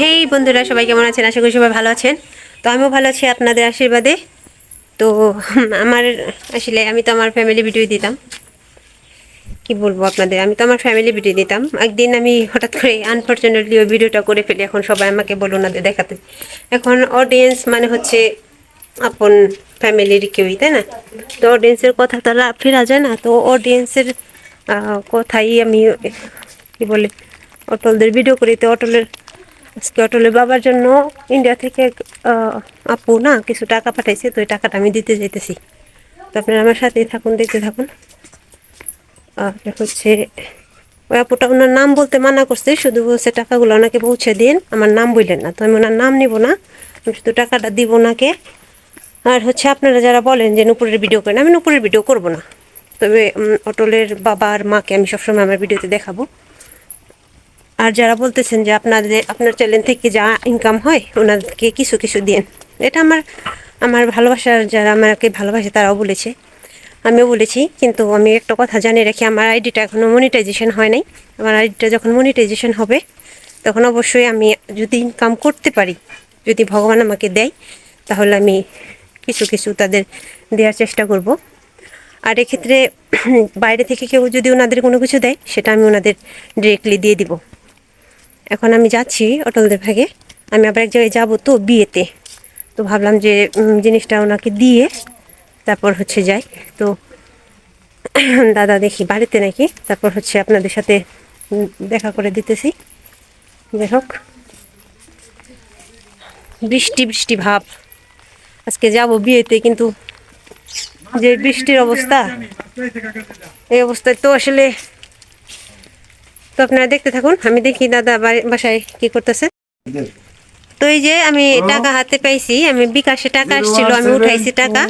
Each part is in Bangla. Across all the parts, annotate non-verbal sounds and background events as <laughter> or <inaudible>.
হেই বন্ধুরা সবাই কেমন আছেন? আশা করি সবাই ভালো আছেন। তো আমিও ভালো আছি আপনাদের আশীর্বাদে। তো আমার আসলে আমি তো আমার ফ্যামিলি ভিডিও দিতাম। কি বলব আপনাদের? আমি তো আমার ফ্যামিলি ভিডিও দিতাম। একদিন আমি হঠাৎ করে আনফর্চুনেটলি ওই ভিডিওটা করে ফেলি। এখন সবাই আমাকে বলো না দেখাতে। এখন অডিয়েন্স মানে হচ্ছে আপন ফ্যামিলির কেউই, তাই না? তো অডিয়েন্সের কথা তারা ফেরা যায় না। তো অডিয়েন্সের কথাই আমি, কি বলে, অটলদের ভিডিও করি। তো অটলের আজকে অটলের বাবার জন্য ইন্ডিয়া থেকে আপু না কিছু টাকা পাঠাইছে, তো ওই টাকাটা আমি দিতে যেতেছি তো আপনারা আমার সাথেই থাকুন, দেখতে থাকুন। আর হচ্ছে, ওই আপুটা ওনার নাম বলতে মানা করছে, শুধু বলছে টাকাগুলো ওনাকে পৌঁছে দিন, আমার নাম বললেন না, তো আমি ওনার নাম নিব না, আমি শুধু টাকাটা দিব ওনাকে। আর হচ্ছে আপনারা যারা বলেন যে নুপুরের ভিডিও করেন, আমি নুপুরের ভিডিও করব না। তবে অটলের বাবা আর মাকে আমি সবসময় আমার ভিডিওতে দেখাবো। আর যারা বলতেছেন যে আপনাদের, আপনার চ্যানেল থেকে যা ইনকাম হয়, ওনাদেরকে কিছু কিছু দিন এটা আমার আমার ভালোবাসার যারা আমাকে ভালোবাসে, তারাও বলেছে। আমিও বলেছি, কিন্তু আমি একটা কথা জানিয়ে রাখি, আমার আইডিটা এখনও মনিটাইজেশন হয় নাই। আমার আইডিটা যখন মনিটাইজেশন হবে, তখন অবশ্যই আমি যদি ইনকাম করতে পারি, যদি ভগবান আমাকে দেয়, তাহলে আমি কিছু কিছু তাদের দেওয়ার চেষ্টা করব। আর এক্ষেত্রে বাইরে থেকে কেউ যদি ওনাদের কোনো কিছু দেয়, সেটা আমি ওনাদের ডিরেক্টলি দিয়ে দিব। এখন আমি যাচ্ছি অটলদের ভাগে। আমি আবার এক জায়গায় যাব তো বিয়েতে। তো ভাবলাম যে জিনিসটা ওনাকে দিয়ে তারপর হচ্ছে যাই। তো <clears throat> দাদা দেখি বাড়িতে নাকি? তারপর হচ্ছে আপনাদের সাথে দেখা করে দিতেছি। যাই হোক। বৃষ্টি বৃষ্টি ভাব। আজকে যাব বিয়েতে, কিন্তু যে বৃষ্টির অবস্থা, এই অবস্থায় তো আসলে তো আপনারা দেখতে থাকুন। আমি দেখি দাদা বাসায় কি করতেছে। তো এই যে আমি টাকা হাতে পাইছি। আমি বিকাশে টাকা আসছিল আমি উঠাইছি টাকা।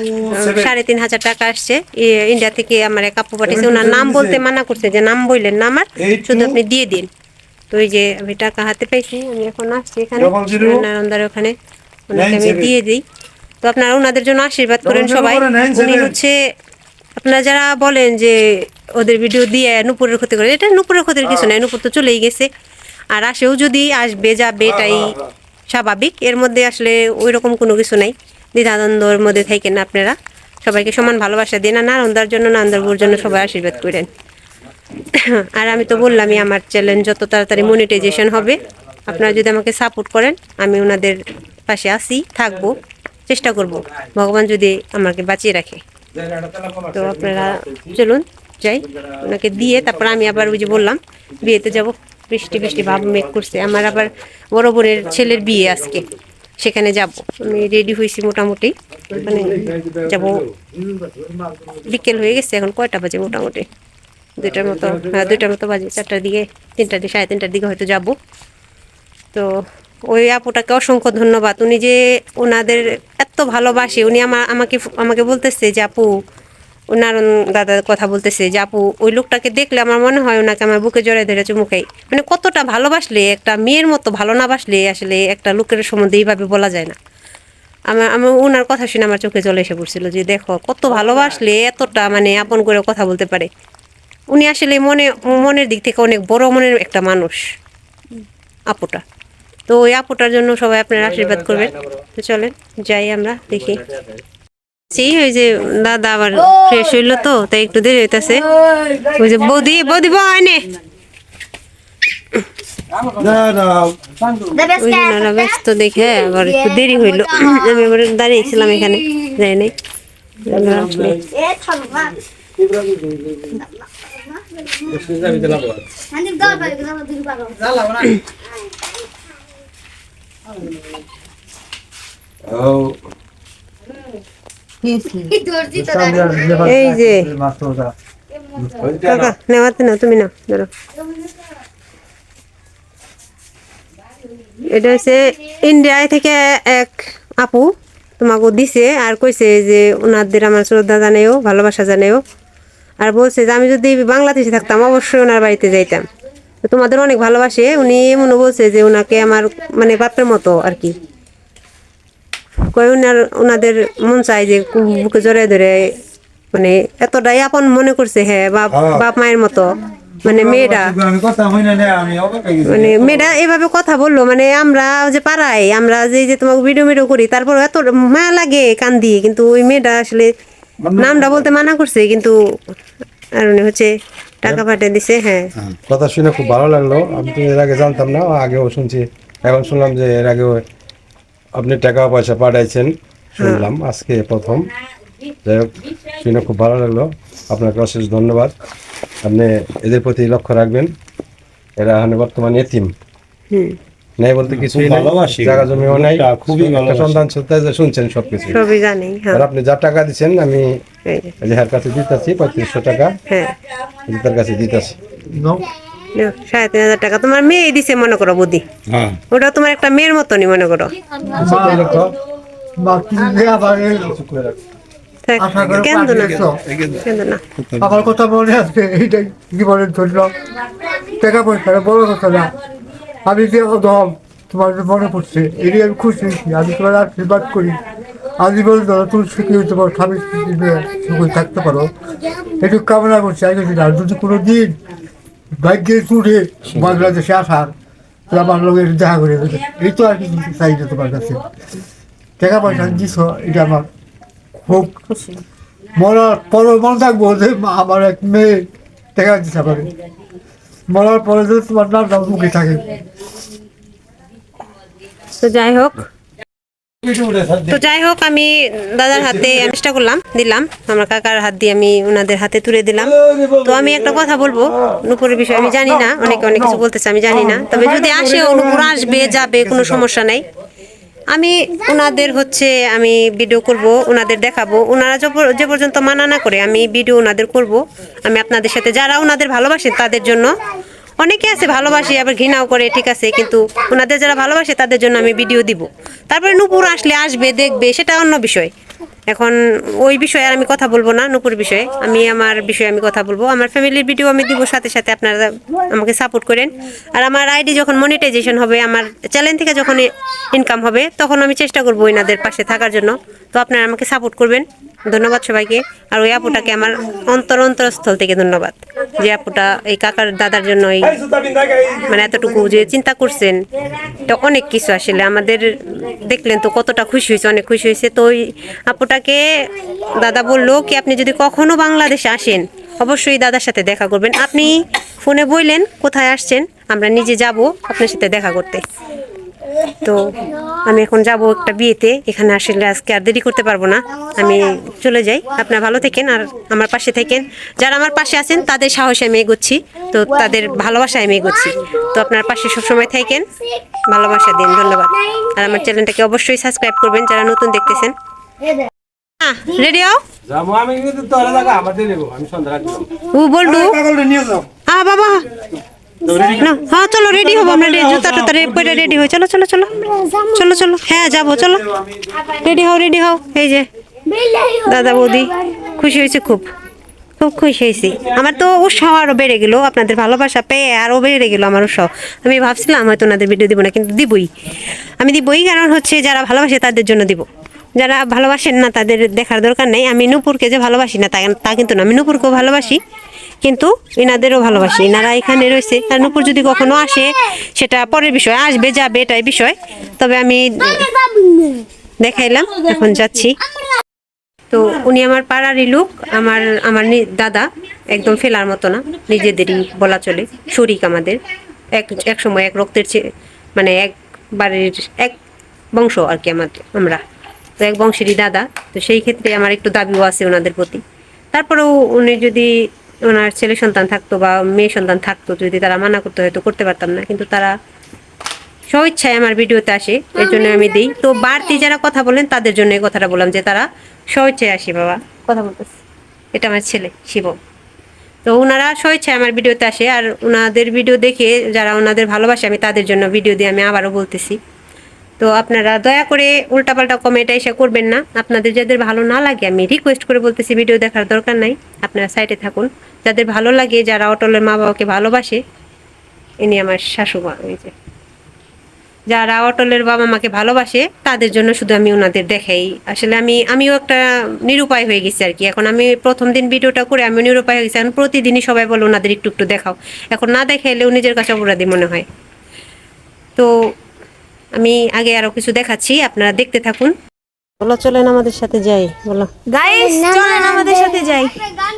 সাড়ে তিন হাজার টাকা আসছে। ইন্ডিয়া থেকে আমার এক আপু পাঠিয়েছে। ওনার নাম বলতে মানা করছে যে নাম বললেন না আমার। শুধু আপনি দিয়ে দিন। তো এই যে আমি টাকা হাতে পাইছি আমি এখন আসছি এখানে। নারায়ণদার ওখানে। ওনাকে আমি দিয়ে দিই। তো আপনারা ওনাদের জন্য আশীর্বাদ করেন সবাই। উনি হচ্ছে আপনারা যারা বলেন যে ওদের ভিডিও দিয়ে নুপুরের ক্ষতি করে, এটা নুপুরের ক্ষতির কিছু নাই, নুপুর তো চলেই গেছে। আর আসেও যদি আসবে, যাবে, এটাই স্বাভাবিক। এর মধ্যে আসলে ওই রকম কোনো কিছু নাই। দ্বিধাদ্বন্দ্বর মধ্যে থাকেন আপনারা। সবাইকে সমান ভালোবাসা দিন আর নারন্দার জন্য নান্দারপুর জন্য সবাই আশীর্বাদ করেন। আর আমি তো বললামই, আমার চ্যালেঞ্জ যত তাড়াতাড়ি মনিটাইজেশন হবে, আপনারা যদি আমাকে সাপোর্ট করেন, আমি ওনাদের পাশে আসি থাকব, চেষ্টা করব। ভগবান যদি আমাকে বাঁচিয়ে রাখে। তো আপনারা চলুন যাই। ওনাকে দিয়ে তারপর আমি আবার ওই যে বললাম বিয়েতে যাব। বৃষ্টি বৃষ্টি ভাব মেঘ করছে। আমার আবার বড় বোনের ছেলের বিয়ে আজকে। সেখানে যাব। আমি রেডি হয়েছি মোটামুটি। মানে যাব। বিকেল হয়ে গেছে এখন কয়টা বাজে মোটামুটি? দুইটার মতো হ্যাঁ দুইটার মতো বাজে। চারটার দিকে তিনটার দিকে সাড়ে তিনটার দিকে হয়তো যাব। তো ওই আপুটাকে অসংখ্য ধন্যবাদ। উনি যে ওনাদের এত ভালোবাসে উনি আমা আমাকে আমাকে বলতেছে যে আপু নারণ দাদার কথা বলতেছে যে আপু ওই লোকটাকে দেখলে আমার মনে হয় ওনাকে আমার বুকে জড়াই ধরে চুমুখাই মানে কতটা ভালোবাসলে একটা মেয়ের মতো ভালো না বাসলে আসলে একটা লোকের সম্বন্ধে এইভাবে বলা যায় না। আমার আমার ওনার কথা শুনে আমার চোখে জল এসে পড়ছিল যে দেখো কত ভালোবাসলে এতটা মানে আপন করে কথা বলতে পারে। উনি আসলে মনে মনের দিক থেকে অনেক বড় মনের একটা মানুষ আপুটা। তো ওই আপুটার জন্য সবাই আপনারা আশীর্বাদ করবেন। তো চলেন যাই আমরা দেখি। সেই ওই যে দাদা আবার ফ্রেশ হইল তো তাই একটু দেরি হইতাছে। ওই যে বৌদি বৌদি বয়নে ওই জন্য ওরা ব্যস্ত দেখে আবার একটু দেরি হইল। আমি আবার দাঁড়িয়েছিলাম এখানে যাই নাই। আসলে এই যে তুমি এটা হচ্ছে ইন্ডিয়ায় থেকে এক আপু তোমাকে দিছে আর কইছে যে ওনাদের আমার শ্রদ্ধা জানাইও ভালোবাসা জানাইও আর বলছে যে আমি যদি বাংলাদেশে থাকতাম অবশ্যই ওনার বাড়িতে যাইতাম তোমাদের অনেক ভালোবাসে উনি এমনও বলছে যে ওনাকে আমার মানে বাপের মতো আর কি কই ওনার ওনাদের মন চায় যে বুকে জড়াই ধরে মানে এতটাই আপন মনে করছে হ্যাঁ বাপ হ্যাঁ। বাপ মায়ের মতো। মানে মেয়েরা আমি অবাক হয়ে মানে মেয়েরা এভাবে কথা বলল মানে আমরা যে পাড়াই আমরা যে যে তোমাকে ভিডিও ভিডিও করি তারপর এত মায়া লাগে কান্দি কিন্তু ওই মেয়েটা আসলে নামটা বলতে মানা করছে কিন্তু আর উনি হচ্ছে টাকা পাঠিয়ে দিছে হ্যাঁ কথা শুনে খুব ভালো লাগল। আমি তো এর আগে জানতাম না আগেও শুনছি এখন শুনলাম যে এর আগেও আপনি টাকা পয়সা পাঠাইছেন শুনলাম আজকে প্রথম। যাই হোক শুনে খুব ভালো লাগল। আপনাকে অশেষ ধন্যবাদ। আপনি এদের প্রতি লক্ষ্য রাখবেন। এরা এখন বর্তমানে এতিম। হুম। নেই বলতে কিছুই ভালোবাসি। জায়গা জমিও নাই। খুবই ভালোবাসি। সন্তান সত্তা যে শুনছেন সবকিছু। সবই জানি হ্যাঁ। আর আপনি যা টাকা দিচ্ছেন আমি এই যে, এই যে হার কাছে দিতেছি পঁয়ত্রিশশো টাকা। হ্যাঁ। তার কাছে দিতেছি। সাড়ে তিন হাজার টাকা। তোমার মেয়ে দিছে মনে করো বুদ্ধি। হ্যাঁ। ওটা তোমার একটা মেয়ের মতনই মনে করো। করে কেন না। কেন না আমার কথা মনে আছে এইটাই জীবনের জন্য। টাকা পয়সা বড় কথা না। আমি যে অধম তোমার মনে পড়ছে এটাই আমি খুশি আমি তোমার আশীর্বাদ করি। আজীবন ধরো তুমি সুখী তোমার স্বামী সুখী থাকতে পারো। একটু কামনা করছি আগে আর যদি কোনো দিন ভাগ্যে চুড়ে বাংলাদেশে আসার আমার লোকের দেখা করে দেবে এই তো আর কিছু চাই না তোমার কাছে। টাকা পয়সা দিছ এটা আমার খুব মরার পরে মনে থাকব যে আমার এক মেয়ে টাকা দিতে পারে মরার পরে যদি তোমার নামটা মুখে থাকে। তো যাই হোক তো যাই হোক, আমি দাদার হাতে চেষ্টা করলাম, দিলাম। আমার কাকার হাত দিয়ে আমি ওনাদের হাতে তুলে দিলাম। তো আমি একটা কথা বলব নুপুরের বিষয়ে আমি জানি না, অনেকে অনেক কিছু বলতেছে, আমি জানি না। তবে যদি আসেও নুপুর আসবে, যাবে, কোনো সমস্যা নাই। আমি ওনাদের হচ্ছে, আমি ভিডিও করব ওনাদের দেখাবো। ওনারা যে পর্যন্ত মানা না করে, আমি ভিডিও ওনাদের করব। আমি আপনাদের সাথে, যারা ওনাদের ভালোবাসেন তাদের জন্য অনেকে আছে ভালোবাসে, আবার ঘৃণাও করে, ঠিক আছে, কিন্তু ওনাদের যারা ভালোবাসে, তাদের জন্য আমি ভিডিও দিব। তারপরে নূপুর আসলে আসবে, দেখবে, সেটা অন্য বিষয়। এখন ওই বিষয়ে আর আমি কথা বলব না, নূপুর বিষয়ে। আমি আমার বিষয়ে আমি কথা বলব। আমার ফ্যামিলির ভিডিও আমি দিব, সাথে সাথে আপনারা আমাকে সাপোর্ট করেন। আর আমার আইডি যখন মনিটাইজেশন হবে, আমার চ্যানেল থেকে যখন ইনকাম হবে, তখন আমি চেষ্টা করব এনাদের পাশে থাকার জন্য। তো আপনারা আমাকে সাপোর্ট করবেন। ধন্যবাদ সবাইকে। আর ওই আপুটাকে আমার অন্তর অন্তরস্থল থেকে ধন্যবাদ। যে আপুটা এই কাকার দাদার জন্য মানে এতটুকু যে চিন্তা করছেন তো অনেক কিছু আসলে। আমাদের দেখলেন তো কতটা খুশি হয়েছে, অনেক খুশি হয়েছে। তো ওই আপুটাকে দাদা বলল কি, আপনি যদি কখনো বাংলাদেশে আসেন, অবশ্যই দাদার সাথে দেখা করবেন। আপনি ফোনে বললেন, কোথায় আসছেন? আমরা নিজে যাব আপনার সাথে দেখা করতে। তো আমি এখন যাব একটা বিয়েতে। এখানে আসলে আজকে আর দেরি করতে পারব না। আমি চলে যাই। আপনারা ভালো থাকেন আর আমার পাশে থাকেন। যারা আমার পাশে আছেন তাদের সাহসে আমি এগোচ্ছি। তো তাদের ভালোবাসায় আমি এগোচ্ছি। তো আপনার পাশে সবসময় থাকেন। ভালোবাসা দিন। ধন্যবাদ। আর আমার চ্যানেলটাকে অবশ্যই সাবস্ক্রাইব করবেন যারা নতুন দেখতেছেন। রেডি হও। যাব আমি কিন্তু তোর জায়গা আমার দিয়ে দেবো আমি সন্ধ্যা রাখলাম ও আ বাবা। না হ্যাঁ চলো রেডি হব আমরা জুতা টুতা পরে রেডি হই চলো চলো চলো। চলো চলো হ্যাঁ যাব চলো। রেডি হও রেডি হও। এই যে দাদা বৌদি খুশি হয়েছে খুব। খুব খুশি হয়েছি। আমার তো উৎসাহ আরও বেড়ে গেলো আপনাদের ভালোবাসা পেয়ে আরও বেড়ে গেলো আমার উৎসাহ। আমি ভাবছিলাম হয়তো ওনাদের ভিডিও দিব না কিন্তু দিবই। আমি দিবই কারণ হচ্ছে যারা ভালোবাসে তাদের জন্য দিব। যারা ভালোবাসেন না তাদের দেখার দরকার নেই। আমি নূপুরকে যে ভালোবাসি না তা কিন্তু না। আমি নূপুরকেও ভালোবাসি। কিন্তু এনাদেরও ভালোবাসি এনারা এখানে রয়েছে। আর নূপুর যদি কখনো আসে, সেটা পরের বিষয়, আসবে, যাবে, এটাই বিষয়। তবে আমি দেখাইলাম, এখন যাচ্ছি। তো উনি আমার পাড়ারই লোক, আমার আমার দাদা, একদম ফেলার মতো না, নিজেদেরই বলা চলে, শরিক আমাদের। এক এক সময় এক রক্তের মানে এক বাড়ির এক বংশ আর কি আমাদের, আমরা। তো এক বংশেরই দাদা, তো সেই ক্ষেত্রে আমার একটু দাবিও আছে ওনাদের প্রতি। তারপরেও উনি যদি ওনার ছেলে সন্তান থাকতো বা মেয়ে সন্তান থাকতো, যদি তারা মানা করতে হয়তো করতে পারতাম না। কিন্তু তারা স্বইচ্ছায় আমার ভিডিওতে আসে, এর জন্য আমি দিই। তো বাড়তি যারা কথা বলেন, তাদের জন্য এই কথাটা বললাম যে তারা স্বইচ্ছায় আসে, বাবা। কথা বলতেছে। এটা আমার ছেলে, শিব। তো ওনারা স্বেচ্ছায় আমার ভিডিওতে আসে, আর ওনাদের ভিডিও দেখে যারা ওনাদের ভালোবাসে, আমি তাদের জন্য ভিডিও দিয়ে আমি আবারও বলতেছি। তো আপনারা দয়া করে উল্টাপাল্টা কমেন্ট এসে করবেন না। আপনাদের যাদের ভালো না লাগে, আমি রিকোয়েস্ট করে বলতেছি, ভিডিও দেখার দরকার নাই। আপনারা সাইডে থাকুন। যাদের ভালো লাগে, যারা অটলের মা বাবাকে ভালোবাসে, ইনি আমার শাশুমা এই যে। যারা অটলের বাবা মাকে ভালোবাসে, তাদের জন্য শুধু আমি ওনাদের দেখাই। আসলে আমি, আমিও একটা নিরুপায় হয়ে গেছি আর কি। এখন আমি প্রথম দিন ভিডিওটা করে আমি নিরুপায় হয়ে গেছি। এখন প্রতিদিনই সবাই বলে ওনাদের একটু একটু দেখাও। এখন না দেখাইলেও নিজের কাছে অপরাধী মনে হয়। তো আমি আগে আরও কিছু দেখাচ্ছি। আপনারা দেখতে থাকুন। বলো চলেন আমাদের সাথে যাই বলো। গাইস চলেন আমাদের সাথে যাই।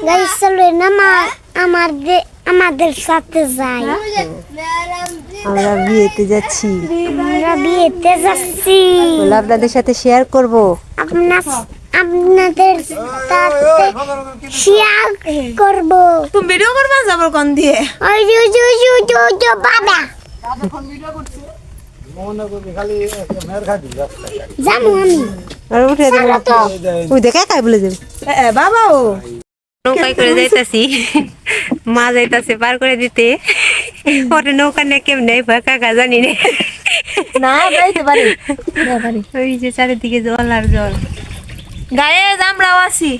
গাইস চলেন আমার আমাদের আমাদের সাথে যাই। আমরা বিয়েতে যাচ্ছি। আমরা বিয়েতে যাচ্ছি। বলো আপনাদের সাথে শেয়ার করব। আপনার আপনাদের সাথে শেয়ার করব। তুমি ভিডিও করবা যাব কোন দিয়ে? ওই যে ওই যে ওই যে ওই যে ওই যে বাবা। যাব আমি। আর উঠে দেবো ওই দেখে কাই বলে যাবে বাবা ও। নৌকায় করে যাইতাছি। মা যাইতাছে পার করে দিতে। পরে নৌকা নিয়ে কেমনে কাকা জানি না। না যাইতে পারি। পারি। ওই যে চারিদিকে জল আর জল। গায়ে আমরাও আছি।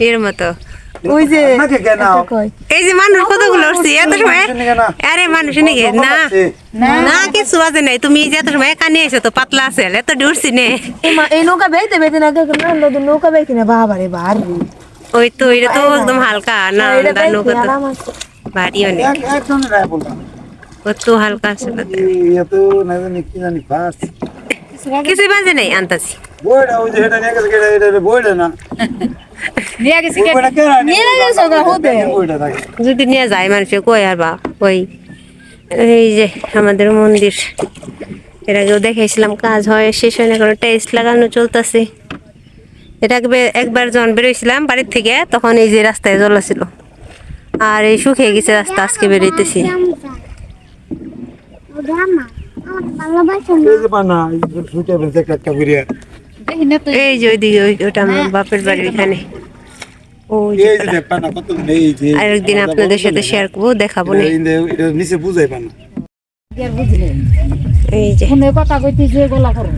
এর মতো। ওই যে নাকি কেন? এই যে মানুষ কতগুলো উঠছে? এত সময় আরে মানুষ নাকি না। না। কিছু আছে নাই। তুমি এই যে এত সময় কানে এসো তো পাতলা আছে এত উঠছি নে। এই নৌকা বেইতে বেইতে না নৌকা বেইতে না বাবা রে বার ওই তো এটা তো একদম হালকা না দা নৌকা তো। ভারী অনেক কত হালকা আছে তাতে। এত না জানি কি জানি বাস। কিছুই বাজে নাই আনতাছি। বইটা ওই যে এটা নিয়ে গেছে এটা এটা বইটা না। নিয়ে গেছি নিয়ে গেছে যদি নিয়ে যায় মানুষে কই আর বা ওই এই যে আমাদের মন্দির। এর আগেও দেখাইছিলাম কাজ হয় শেষ হয় না কোনো টেস্ট লাগানো চলতেছে। এটা একবার একবার যখন বেরোইছিলাম বাড়ির থেকে তখন এই যে রাস্তায় জল ছিল আর এই শুকিয়ে গেছে রাস্তা আজকে বেরোইতেছি। ভালোবাসা এই যে ওইদিকে ওই আমার বাপের বাড়ি ওইখানে। ওই যে এই যে দেখ পানা কত এই যে আর একদিন আপনাদের সাথে শেয়ার করব দেখাবো না। এটা এটা নিচে বুঝাই পানা। এই যে। ফোনে কথা কইতেছে গোলা করো।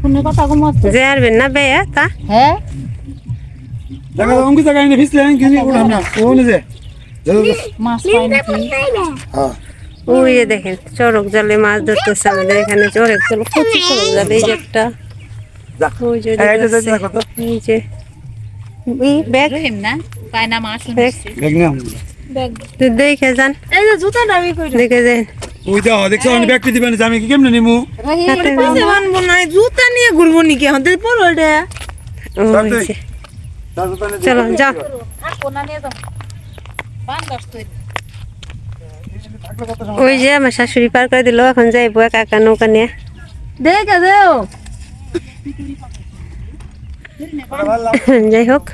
ফোনে কথা কমাচ্ছে যে আরবেন না বেয়া তা। হ্যাঁ? জায়গা অঙ্কি জায়গা এনে কিছু উঠাম না। ওনে যে। মাছ হ্যাঁ। ওই দেখেন চড়ক জালে মাছ ধরতেছে আমাদের এখানে চড়ক জাল প্রচুর চড়ক জাল এই যে একটা। দেখো যে এই ব্যাগ। রহিম না? কায়না মাছ ব্যাগ। দেখ না তো দেখে যান। এই যে জুতাটা আমি কই দেখে যান। ওই দাও দেখছ আমি ব্যাগটি দিবেন আমি কি কেমনে নিমু? মানবো না জুতা নিয়ে ঘুরবো নাকি? হাতে পড়ো এটা। চলো যাও। কোনা নিয়ে যাও। বান্দাস তুই ওই যে আমার শাশুড়ি পার করে দিল এখন যাইবো একা একা নৌকা নিয়ে। দেখে দেও যাই হোক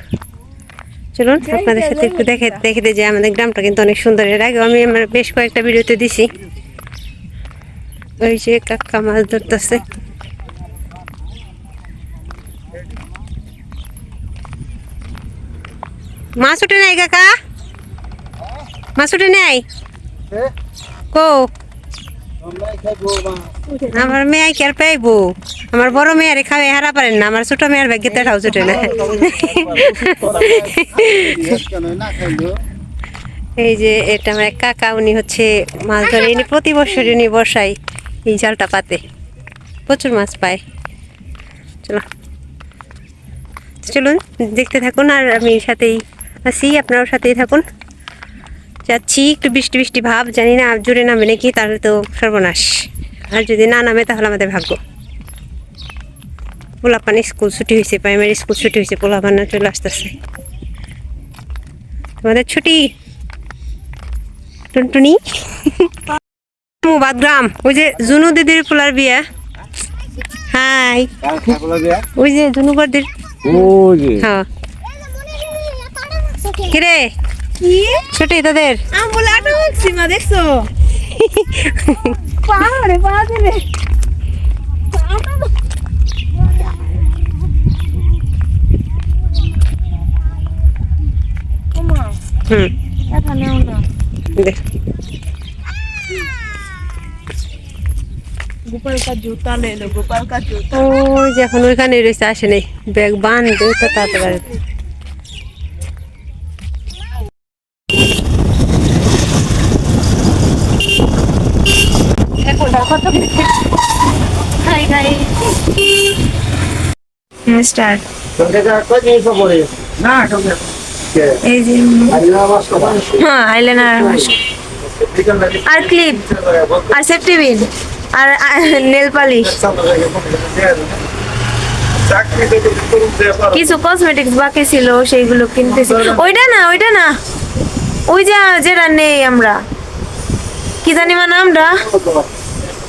চলুন আপনাদের সাথে একটু দেখে দেখে যে আমাদের গ্রামটা কিন্তু অনেক সুন্দর। এর আগে আমি আমার বেশ কয়েকটা ভিডিওতে দিছি। ওই যে কাকা মাছ ধরতেছে। মাছ উঠে নাই কাকা? মাছ উঠে নাই? কো? আমার মেয়ে কি আর পাইবো। আমার বড় মেয়ের খাওয়াই হারা পারেন না, আমার ছোট মেয়ের ব্যাগে তেটাও ছুটে না। এই যে এটা আমার কাকা, উনি হচ্ছে মাছ ধরে, ইনি প্রতি বছর উনি বর্ষায় এই জালটা পাতে। প্রচুর মাছ পায়। চলো। চলুন, দেখতে থাকুন আর আমি সাথেই আছি, আপনারাও সাথেই থাকুন। যাচ্ছি, একটু বৃষ্টি বৃষ্টি ভাব, জানি না জুড়ে নামে নাকি, তাহলে তো সর্বনাশ। আর যদি না নামে, তাহলে আমাদের ভাগ্য। পোলাপান স্কুল ছুটি হয়েছে প্রাইমারি স্কুল ছুটি হয়েছে পোলাপান চলে আসতেছে। তোমাদের ছুটি? টুনটুনি? বাদগ্রাম ওই যে জুনু দিদির পোলার বিয়া। হাই। ওই যে জুনু বর্দির ওই হ্যাঁ। কিরে? ছুটি তোদের? দেখছ পাহাড়ে দিলে হুম। এখানেও না দেখ গোপাল কা জুতা লে লো গোপাল কা জুতা ওই যে এখন ওইখানে রয়েছে আসে নেই। ব্যাগ বাঁধবে তো তাড়াতাড়ি স্টার্ট না এই যে হ্যাঁ আইলাইনার আর ক্লিপ আর সেফটি পিন আর নেল পালিশ কিছু কসমেটিক্স বাকি ছিল, সেইগুলো কিনতেছি। ওইটা না ওইটা না। ওই যে, যেটা নেই আমরা। কি জানি মা নামটা?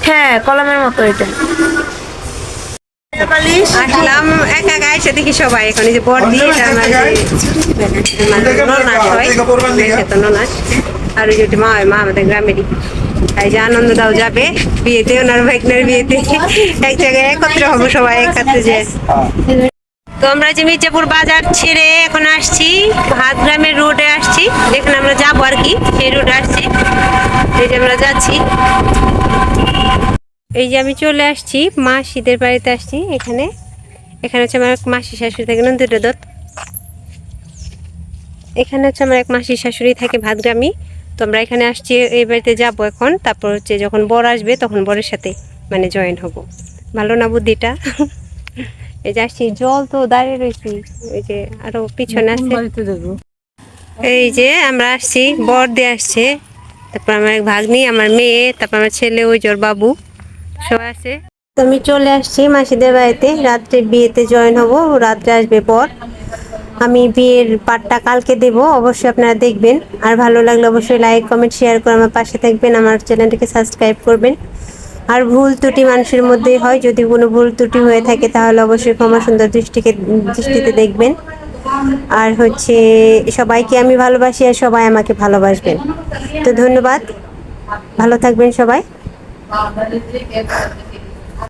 হ্যাঁ কলমের মতো এটা। আসলাম একা একা এসে দেখি সবাই এখন যে বর দিয়ে আমার যে মানে ননাস হয়। তো ননাস। আর ওই যে মা হয় মা আমাদের গ্রামেরই। এই যে আনন্দ দাও যাবে বিয়েতে ওনার ভাইকনার বিয়েতে। <laughs> এক জায়গায় একত্র হব সবাই একসাথে যে। তো আমরা যে মির্জাপুর বাজার ছেড়ে এখন আসছি ভাত গ্রামের রোডে আসছি। যেখানে আমরা যাব আর কি সেই রোডে আসছি। এই যে আমরা যাচ্ছি। এই যে আমি চলে আসছি মা শীতের বাড়িতে আসছি এখানে। এখানে হচ্ছে আমার এক মাসি শাশুড়ি থাকে নন্দিত দত্ত। এখানে হচ্ছে আমার এক মাসি শাশুড়ি থাকে ভাতগ্রামী। তো আমরা এখানে আসছি এই বাড়িতে যাব এখন। তারপর হচ্ছে যখন বর আসবে তখন বরের সাথে মানে জয়েন হব। ভালো না বুদ্ধিটা? এই যে আসছি জল তো দাঁড়িয়ে রয়েছি। এই যে আরও পিছনে যাব। এই যে আমরা আসছি বর দিয়ে আসছে। তারপর আমার এক ভাগ্নি আমার মেয়ে তারপর আমার ছেলে ওই জোর বাবু। সবাই আছে? তো আমি চলে আসছি মাসিদের বাড়িতে। রাত্রে বিয়েতে জয়েন হব, রাত্রে আসবে পর। আমি বিয়ের পাটটা কালকে দেব, অবশ্যই আপনারা দেখবেন। আর ভালো লাগলে অবশ্যই লাইক কমেন্ট শেয়ার করে আমার পাশে থাকবেন, আমার চ্যানেলটিকে সাবস্ক্রাইব করবেন। আর ভুল ত্রুটি মানুষের মধ্যে হয়, যদি কোনো ভুল ত্রুটি হয়ে থাকে তাহলে অবশ্যই ক্ষমা সুন্দর দৃষ্টিকে, দৃষ্টিতে দেখবেন। আর হচ্ছে সবাইকে আমি ভালোবাসি আর সবাই আমাকে ভালোবাসবেন। তো ধন্যবাদ। ভালো থাকবেন সবাই। Ah, that is the case.